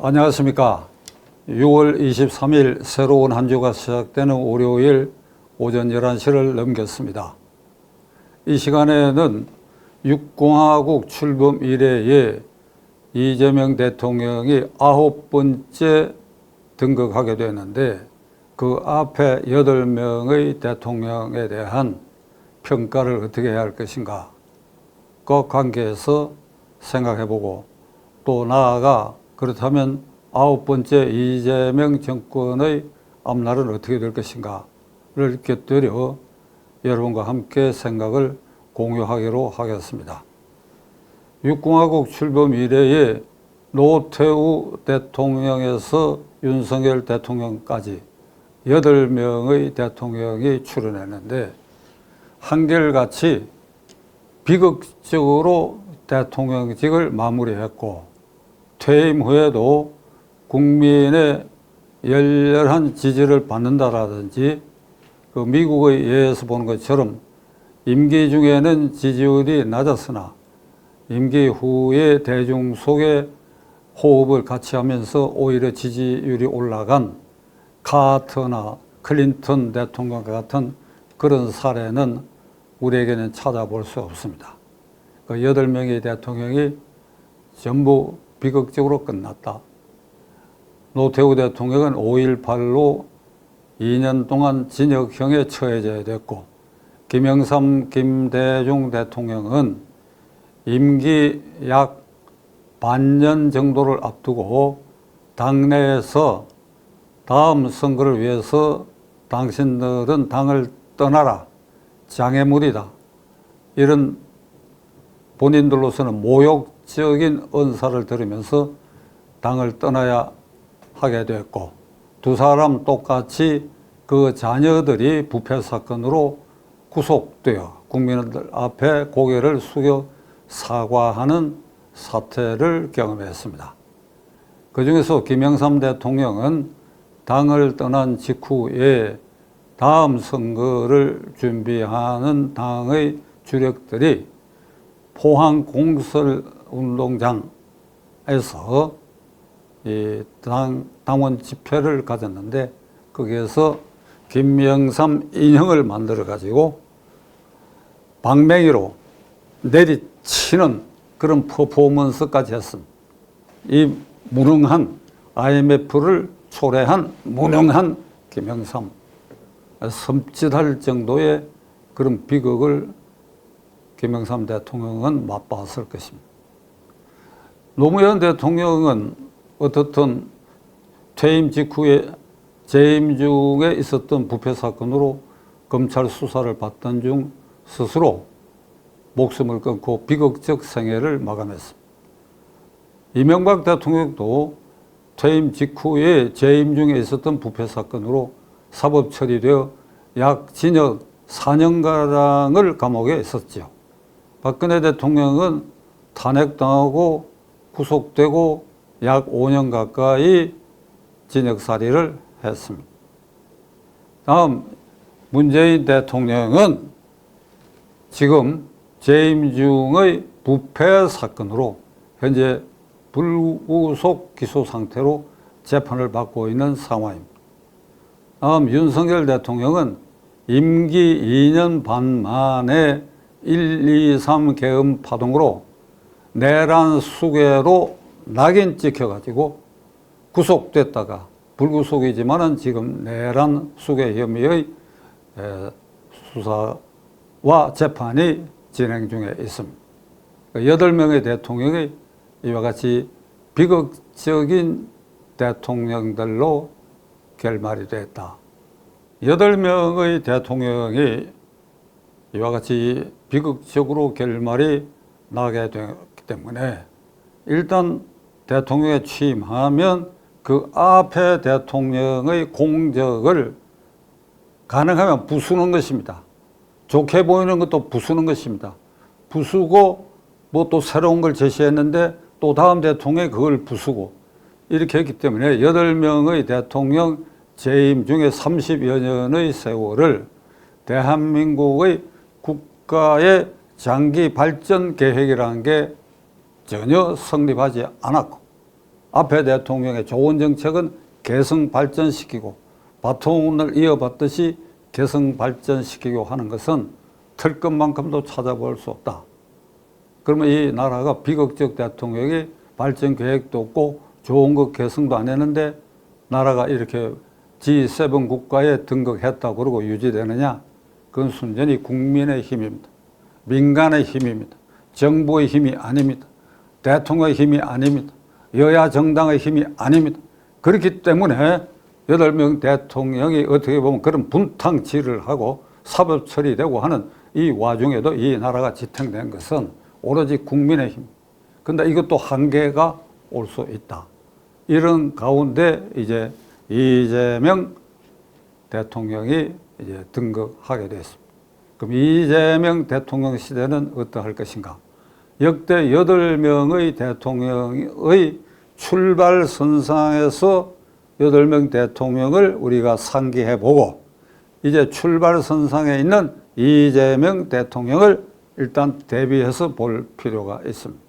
안녕하십니까. 6월 23일 새로운 한 주가 시작되는 월요일 오전 11시를 넘겼습니다. 이 시간에는 육공화국 출범 이래에 이재명 대통령이 아홉 번째 등극하게 되는데 그 앞에 여덟 명의 대통령에 대한 평가를 어떻게 해야 할 것인가 그 관계에서 생각해보고 또 나아가 그렇다면 아홉 번째 이재명 정권의 앞날은 어떻게 될 것인가를 곁들여 여러분과 함께 생각을 공유하기로 하겠습니다. 육공화국 출범 이래에 노태우 대통령에서 윤석열 대통령까지 여덟 명의 대통령이 출연했는데 한결같이 비극적으로 대통령직을 마무리했고 퇴임 후에도 국민의 열렬한 지지를 받는다라든지 그 미국의 예에서 보는 것처럼 임기 중에는 지지율이 낮았으나 임기 후에 대중 속에 호흡을 같이 하면서 오히려 지지율이 올라간 카터나 클린턴 대통령과 같은 그런 사례는 우리에게는 찾아볼 수 없습니다. 그 여덟 명의 대통령이 전부 비극적으로 끝났다. 노태우 대통령은 5.18로 2년 동안 징역형에 처해져야 됐고, 김영삼, 김대중 대통령은 임기 약 반년 정도를 앞두고 당내에서 다음 선거를 위해서 당신들은 당을 떠나라. 장애물이다. 이런 본인들로서는 모욕 적인 언사를 들으면서 당을 떠나야 하게 됐고 두 사람 똑같이 그 자녀들이 부패 사건으로 구속되어 국민들 앞에 고개를 숙여 사과하는 사태를 경험했습니다. 그 중에서 김영삼 대통령은 당을 떠난 직후에 다음 선거를 준비하는 당의 주력들이 포항 공설 운동장에서 이 당, 당원 집회를 가졌는데 거기에서 김영삼 인형을 만들어 가지고 방맹이로 내리치는 그런 퍼포먼스까지 했습니다. 이 무능한 IMF를 초래한 무능한 김영삼 섬찟할 정도의 그런 비극을 김영삼 대통령은 맛봤을 것입니다. 노무현 대통령은 어떻든 퇴임 직후에 재임 중에 있었던 부패 사건으로 검찰 수사를 받던 중 스스로 목숨을 끊고 비극적 생애를 마감했습니다. 이명박 대통령도 퇴임 직후에 재임 중에 있었던 부패 사건으로 사법 처리되어 약 징역 4년가량을 감옥에 있었죠. 박근혜 대통령은 탄핵당하고 구속되고 약 5년 가까이 징역살이를 했습니다. 다음 문재인 대통령은 지금 재임 중의 부패 사건으로 현재 불구속 기소 상태로 재판을 받고 있는 상황입니다. 다음 윤석열 대통령은 임기 2년 반 만에 1, 2, 3 계엄 파동으로 내란 수괴로 낙인 찍혀가지고 구속됐다가 불구속이지만은 지금 내란 수괴 혐의의 수사와 재판이 진행 중에 있습니다. 여덟 명의 대통령이 이와 같이 비극적인 대통령들로 결말이 됐다. 여덟 명의 대통령이 이와 같이 비극적으로 결말이 나게 되기 때문에 일단 대통령에 취임하면 그 앞에 대통령의 공적을 가능하면 부수는 것입니다. 좋게 보이는 것도 부수는 것입니다. 부수고 뭐 또 새로운 걸 제시했는데 또 다음 대통령이 그걸 부수고 이렇게 했기 때문에 여덟 명의 대통령 재임 중에 30여 년의 세월을 대한민국의 국가의 장기 발전 계획이라는 게 전혀 성립하지 않았고 앞에 대통령의 좋은 정책은 개성 발전시키고 바통을 이어받듯이 개성 발전시키고 하는 것은 틀 것만큼도 찾아볼 수 없다. 그러면 이 나라가 비극적 대통령이 발전 계획도 없고 좋은 것 개성도 안 했는데 나라가 이렇게 G7 국가에 등극했다 그러고 유지되느냐? 그건 순전히 국민의 힘입니다. 민간의 힘입니다. 정부의 힘이 아닙니다. 대통령의 힘이 아닙니다. 여야 정당의 힘이 아닙니다. 그렇기 때문에 여덟 명 대통령이 어떻게 보면 그런 분탕질을 하고 사법 처리되고 하는 이 와중에도 이 나라가 지탱된 것은 오로지 국민의 힘. 근데 이것도 한계가 올 수 있다. 이런 가운데 이제 이재명 대통령이 이제 등극하게 됐습니다. 그럼 이재명 대통령 시대는 어떠할 것인가? 역대 여덟 명의 대통령의 출발 선상에서 여덟 명 대통령을 우리가 상기해 보고 이제 출발 선상에 있는 이재명 대통령을 일단 대비해서 볼 필요가 있습니다.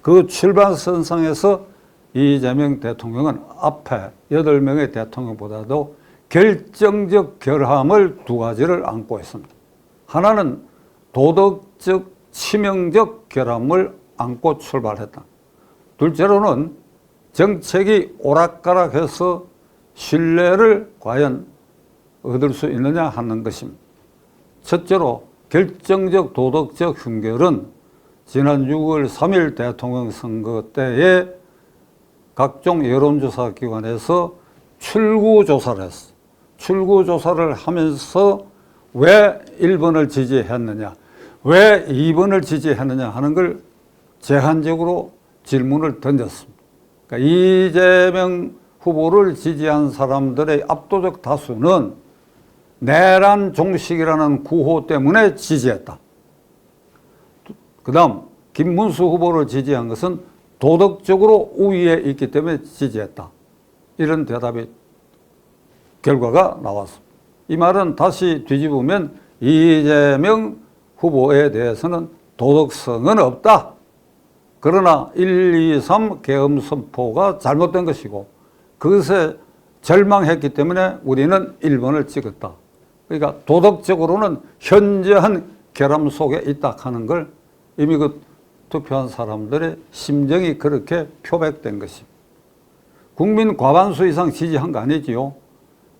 그 출발 선상에서 이재명 대통령은 앞에 여덟 명의 대통령보다도 결정적 결함을 두 가지를 안고 있습니다. 하나는 도덕적 치명적 결함을 안고 출발했다. 둘째로는 정책이 오락가락해서 신뢰를 과연 얻을 수 있느냐 하는 것입니다. 첫째로 결정적 도덕적 흠결은 지난 6월 3일 대통령 선거 때에 각종 여론조사 기관에서 출구 조사를 했어. 출구 조사를 하면서 왜 1번을 지지했느냐, 왜 2번을 지지했느냐 하는 걸 제한적으로 질문을 던졌습니다. 그러니까 이재명 후보를 지지한 사람들의 압도적 다수는 내란 종식이라는 구호 때문에 지지했다. 그 다음, 김문수 후보를 지지한 것은 도덕적으로 우위에 있기 때문에 지지했다. 이런 대답이, 결과가 나왔습니다. 이 말은 다시 뒤집으면 이재명 후보에 대해서는 도덕성은 없다. 그러나 1, 2, 3 계엄 선포가 잘못된 것이고 그것에 절망했기 때문에 우리는 1번을 찍었다. 그러니까 도덕적으로는 현저한 결함 속에 있다 하는 걸 이미 그 투표한 사람들의 심정이 그렇게 표백된 것입니다. 국민 과반수 이상 지지한 거 아니지요.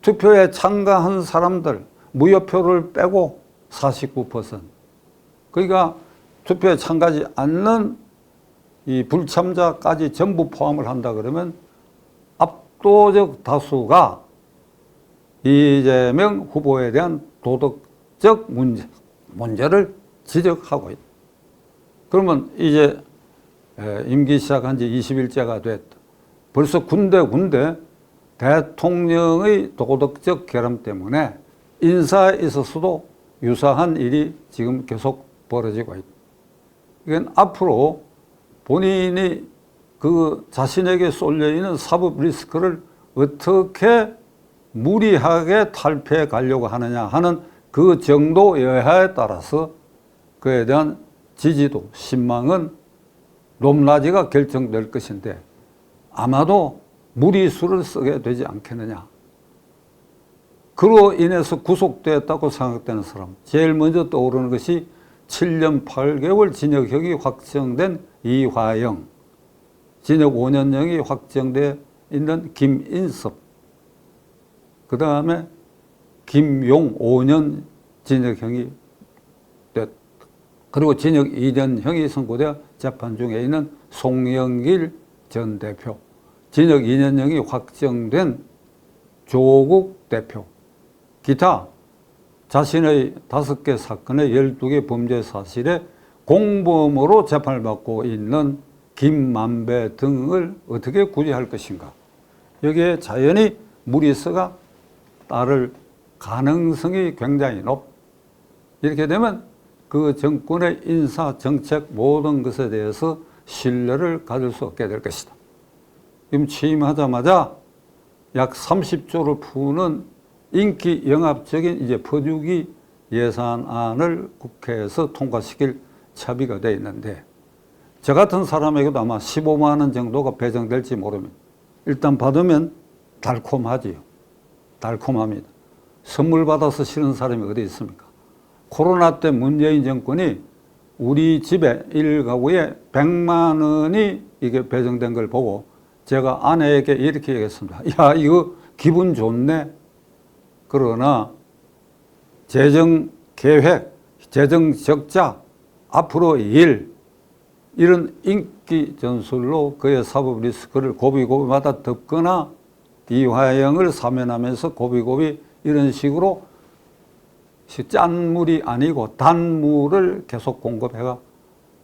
투표에 참가한 사람들 무효표를 빼고 49%. 그러니까 투표에 참가하지 않는 이 불참자까지 전부 포함을 한다 그러면 압도적 다수가 이재명 후보에 대한 도덕적 문제, 문제를 지적하고 있다. 그러면 이제 임기 시작한 지 20일째가 됐다. 벌써 군데군데 대통령의 도덕적 결함 때문에 인사에 있어서도 유사한 일이 지금 계속 벌어지고 있다. 이건 앞으로 본인이 그 자신에게 쏠려 있는 사법 리스크를 어떻게 무리하게 탈피해 가려고 하느냐 하는 그 정도 여하에 따라서 그에 대한 지지도, 신망은 높낮이가 결정될 것인데 아마도 무리수를 쓰게 되지 않겠느냐. 그로 인해서 구속되었다고 생각되는 사람, 제일 먼저 떠오르는 것이 7년 8개월 징역형이 확정된 이화영, 징역 5년형이 확정돼 있는 김인섭, 그 다음에 김용 5년 징역형이 됐, 그리고 징역 2년형이 선고되어 재판 중에 있는 송영길 전 대표, 징역 2년형이 확정된 조국 대표, 기타 자신의 다섯 개 사건의 12개 범죄 사실에 공범으로 재판을 받고 있는 김만배 등을 어떻게 구제할 것인가. 여기에 자연히 무리서가 따를 가능성이 굉장히 높. 이렇게 되면 그 정권의 인사, 정책 모든 것에 대해서 신뢰를 가질 수 없게 될 것이다. 지금 취임하자마자 약 30조를 푸는 인기 영합적인 이제 퍼주기 예산안을 국회에서 통과시킬 차비가 돼 있는데 저 같은 사람에게도 아마 15만 원 정도가 배정될지 모릅니다. 일단 받으면 달콤하지요. 달콤합니다. 선물 받아서 싫은 사람이 어디 있습니까? 코로나 때 문재인 정권이 우리 집에 일가구에 100만 원이 이게 배정된 걸 보고 제가 아내에게 이렇게 얘기했습니다. 야, 이거 기분 좋네. 그러나 재정 계획, 재정 적자, 앞으로 일, 이런 인기 전술로 그의 사법 리스크를 고비고비마다 덮거나 이화영을 사면하면서 고비고비 이런 식으로 짠물이 아니고 단물을 계속 공급해가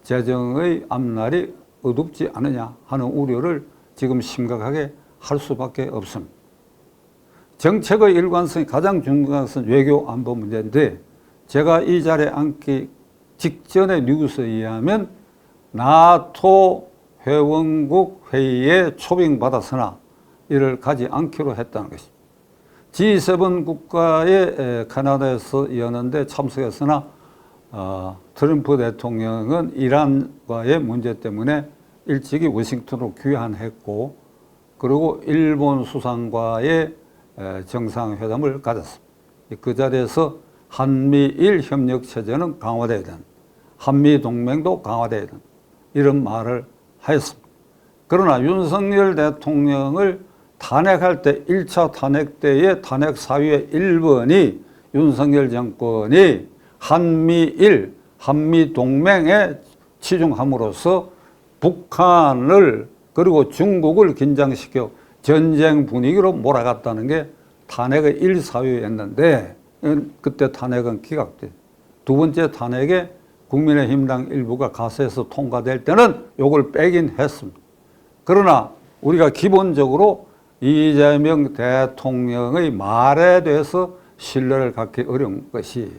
재정의 앞날이 어둡지 않느냐 하는 우려를 지금 심각하게 할 수밖에 없습니다. 정책의 일관성이 가장 중요한 것은 외교 안보 문제인데 제가 이 자리에 앉기 직전의 뉴스에 의하면 나토 회원국 회의에 초빙받았으나 이를 가지 않기로 했다는 것입니다. G7 국가의 캐나다에서 여는데 참석했으나 어, 트럼프 대통령은 이란과의 문제 때문에 일찍이 워싱턴으로 귀환했고 그리고 일본 수상과의 정상회담을 가졌습니다. 그 자리에서 한미일 협력 체제는 강화돼야 된다. 한미 동맹도 강화돼야 된다. 이런 말을 하였습니다. 그러나 윤석열 대통령을 탄핵할 때 1차 탄핵 때의 탄핵 사유의 1번이 윤석열 정권이 한미일, 한미동맹에 치중함으로써 북한을 그리고 중국을 긴장시켜 전쟁 분위기로 몰아갔다는 게 탄핵의 1사유였는데 그때 탄핵은 기각돼. 두 번째 탄핵에 국민의힘당 일부가 가세해서 통과될 때는 요걸 빼긴 했습니다. 그러나 우리가 기본적으로 이재명 대통령의 말에 대해서 신뢰를 갖기 어려운 것이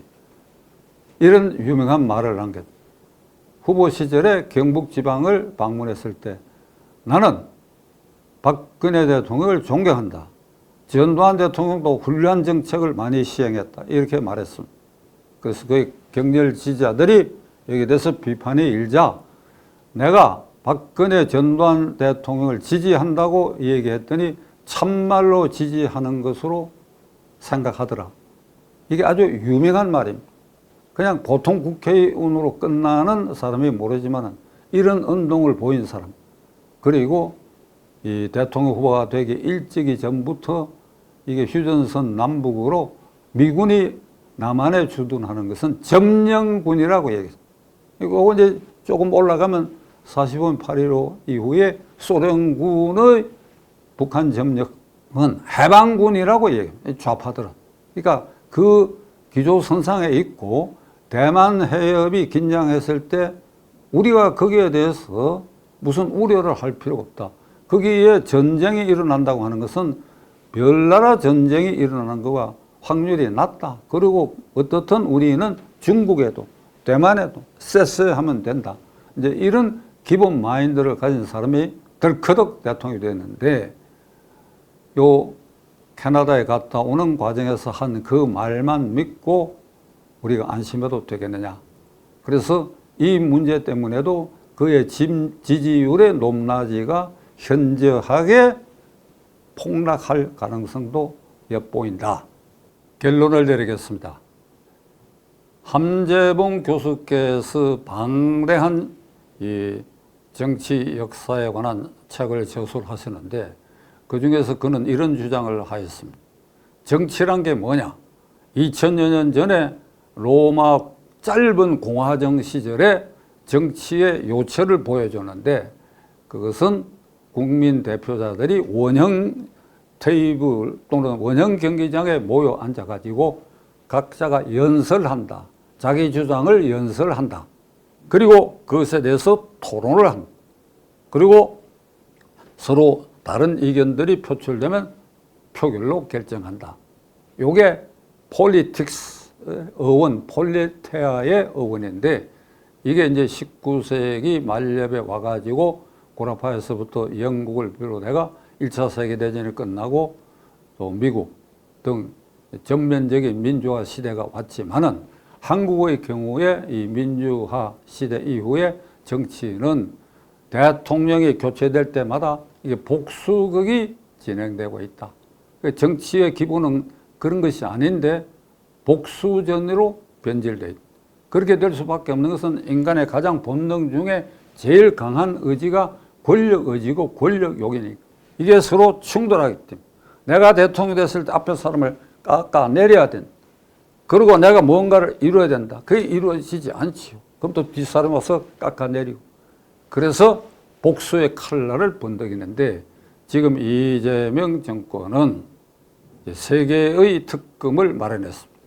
이런 유명한 말을 한 것. 후보 시절에 경북 지방을 방문했을 때 나는 박근혜 대통령을 존경한다. 전두환 대통령도 훌륭한 정책을 많이 시행했다. 이렇게 말했습니다. 그래서 그 격렬 지지자들이 여기에 대해서 비판이 일자 내가 박근혜 전두환 대통령을 지지한다고 얘기했더니 참말로 지지하는 것으로 생각하더라. 이게 아주 유명한 말입니다. 그냥 보통 국회의원으로 끝나는 사람이 모르지만 이런 운동을 보인 사람 그리고 이 대통령 후보가 되기 일찍이 전부터 이게 휴전선 남북으로 미군이 남한에 주둔하는 것은 점령군이라고 얘기했어요. 이거 이제 조금 올라가면 45년 8.15 이후에 소련군의 북한 점령은 해방군이라고 얘기해요. 좌파들은. 그러니까 그 기조선상에 있고 대만 해협이 긴장했을 때 우리가 거기에 대해서 무슨 우려를 할 필요가 없다. 거기에 전쟁이 일어난다고 하는 것은 별나라 전쟁이 일어나는 것과 확률이 낮다. 그리고 어떻든 우리는 중국에도 대만에도 쎄쎄하면 된다. 이제 이런 기본 마인드를 가진 사람이 덜커덕 대통령이 됐는데 요 캐나다에 갔다 오는 과정에서 한 그 말만 믿고 우리가 안심해도 되겠느냐. 그래서 이 문제 때문에도 그의 지지율의 높낮이가 현저하게 폭락할 가능성도 엿보인다. 결론을 내리겠습니다. 함재봉 교수께서 방대한 이 정치 역사에 관한 책을 저술하시는데 그 중에서 그는 이런 주장을 하였습니다. 정치란 게 뭐냐? 2000여 년 전에 로마 짧은 공화정 시절에 정치의 요체를 보여주는데 그것은 국민 대표자들이 원형 테이블 또는 원형 경기장에 모여 앉아가지고 각자가 연설한다. 자기 주장을 연설한다. 그리고 그것에 대해서 토론을 한다. 그리고 서로 다른 의견들이 표출되면 표결로 결정한다. 요게 폴리틱스 어원, 폴리테아의 어원인데 이게 이제 19세기 말엽에 와가지고 고라파에서부터 영국을 비롯 해가 1차 세계대전이 끝나고 또 미국 등 전면적인 민주화 시대가 왔지만은 한국의 경우에 이 민주화 시대 이후에 정치는 대통령이 교체될 때마다 이게 복수극이 진행되고 있다. 그 정치의 기본은 그런 것이 아닌데 복수전으로 변질돼 있다. 그렇게 될 수밖에 없는 것은 인간의 가장 본능 중에 제일 강한 의지가 권력 의지고 권력 욕이니까 이게 서로 충돌하기 때문에 내가 대통령 됐을 때 앞에 사람을 깎아 내려야 된다. 그리고 내가 뭔가를 이루어야 된다. 그게 이루어지지 않지요. 그럼 또 뒷사람 와서 깎아내리고. 그래서 복수의 칼날을 번덕이는데 지금 이재명 정권은 이제 세 개의 특검을 마련했습니다.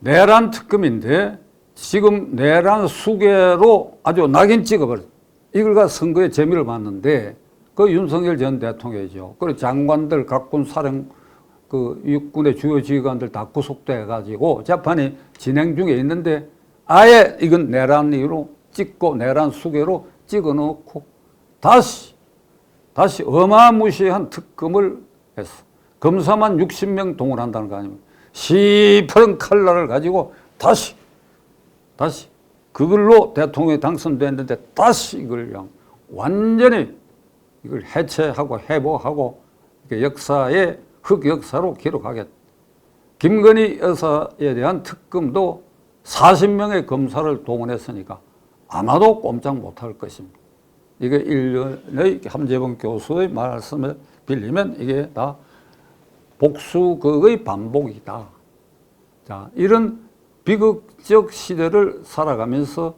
내란 특검인데 지금 내란 수개로 아주 낙인 찍어버렸 이걸 가 선거에 재미를 봤는데 그 윤석열 전 대통령이죠. 그리고 장관들, 각군 사령, 그 육군의 주요 지휘관들 다 구속돼 가지고 재판이 진행 중에 있는데 아예 이건 내란 이유로 찍고 내란 수개로 찍어 놓고 다시 다시 어마무시한 특검을 했어. 검사만 60명 동원한다는 거 아닙니까? 시퍼런 칼날을 가지고 다시 다시 그걸로 대통령이 당선됐는데 다시 이걸 그냥 완전히 이걸 해체하고 회복하고 역사의 흑역사로 기록하겠다. 김건희 여사에 대한 특검도 40명의 검사를 동원했으니까 아마도 꼼짝 못할 것입니다. 이게 일련의 함재범 교수의 말씀을 빌리면 이게 다 복수극의 반복이다. 자, 이런 비극적 시대를 살아가면서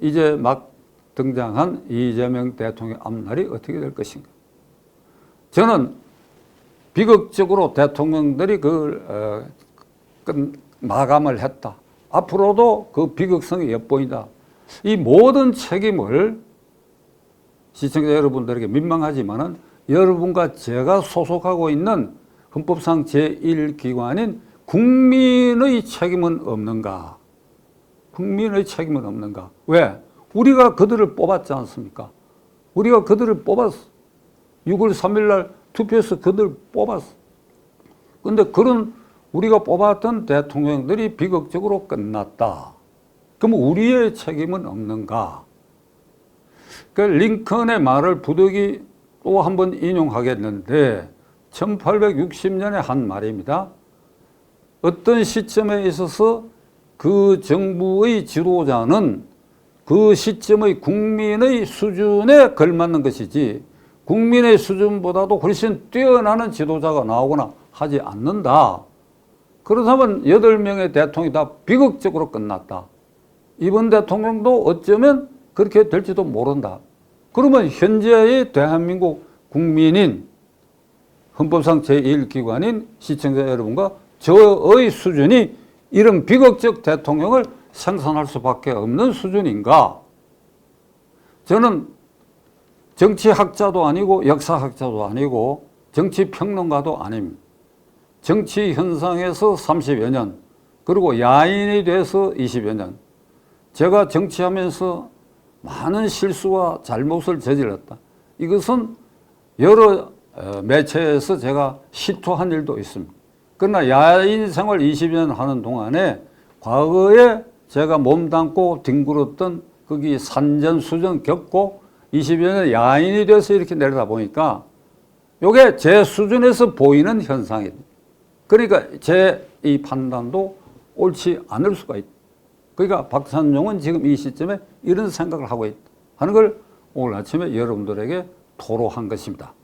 이제 막 등장한 이재명 대통령 앞날이 어떻게 될 것인가. 저는 비극적으로 대통령들이 끝, 마감을 했다. 앞으로도 그 비극성이 엿보인다. 이 모든 책임을 시청자 여러분들에게 민망하지만은 여러분과 제가 소속하고 있는 헌법상 제1기관인 국민의 책임은 없는가? 국민의 책임은 없는가? 왜? 우리가 그들을 뽑았지 않습니까? 우리가 그들을 뽑았어. 6월 3일 날 투표해서 그들을 뽑았어. 근데 그런 우리가 뽑았던 대통령들이 비극적으로 끝났다. 그럼 우리의 책임은 없는가? 그 링컨의 말을 부득이 또 한 번 인용하겠는데 1860년에 한 말입니다. 어떤 시점에 있어서 그 정부의 지도자는 그 시점의 국민의 수준에 걸맞는 것이지 국민의 수준보다도 훨씬 뛰어나는 지도자가 나오거나 하지 않는다. 그렇다면 여덟 명의 대통령이 다 비극적으로 끝났다. 이번 대통령도 어쩌면 그렇게 될지도 모른다. 그러면 현재의 대한민국 국민인 헌법상 제1기관인 시청자 여러분과 저의 수준이 이런 비극적 대통령을 생산할 수밖에 없는 수준인가? 저는 정치학자도 아니고 역사학자도 아니고 정치평론가도 아닙니다. 정치 현상에서 30여 년, 그리고 야인이 돼서 20여 년. 제가 정치하면서 많은 실수와 잘못을 저질렀다. 이것은 여러 어, 매체에서 제가 시토한 일도 있습니다. 그러나 야인 생활 20년 하는 동안에 과거에 제가 몸담고 뒹굴었던 거기 산전 수전 겪고 20여 년 야인이 돼서 이렇게 내려다 보니까 이게 제 수준에서 보이는 현상이다. 그러니까 제 이 판단도 옳지 않을 수가 있다. 그러니까 박찬용은 지금 이 시점에 이런 생각을 하고 있다 하는 걸 오늘 아침에 여러분들에게 토로한 것입니다.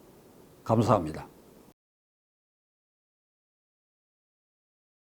감사합니다.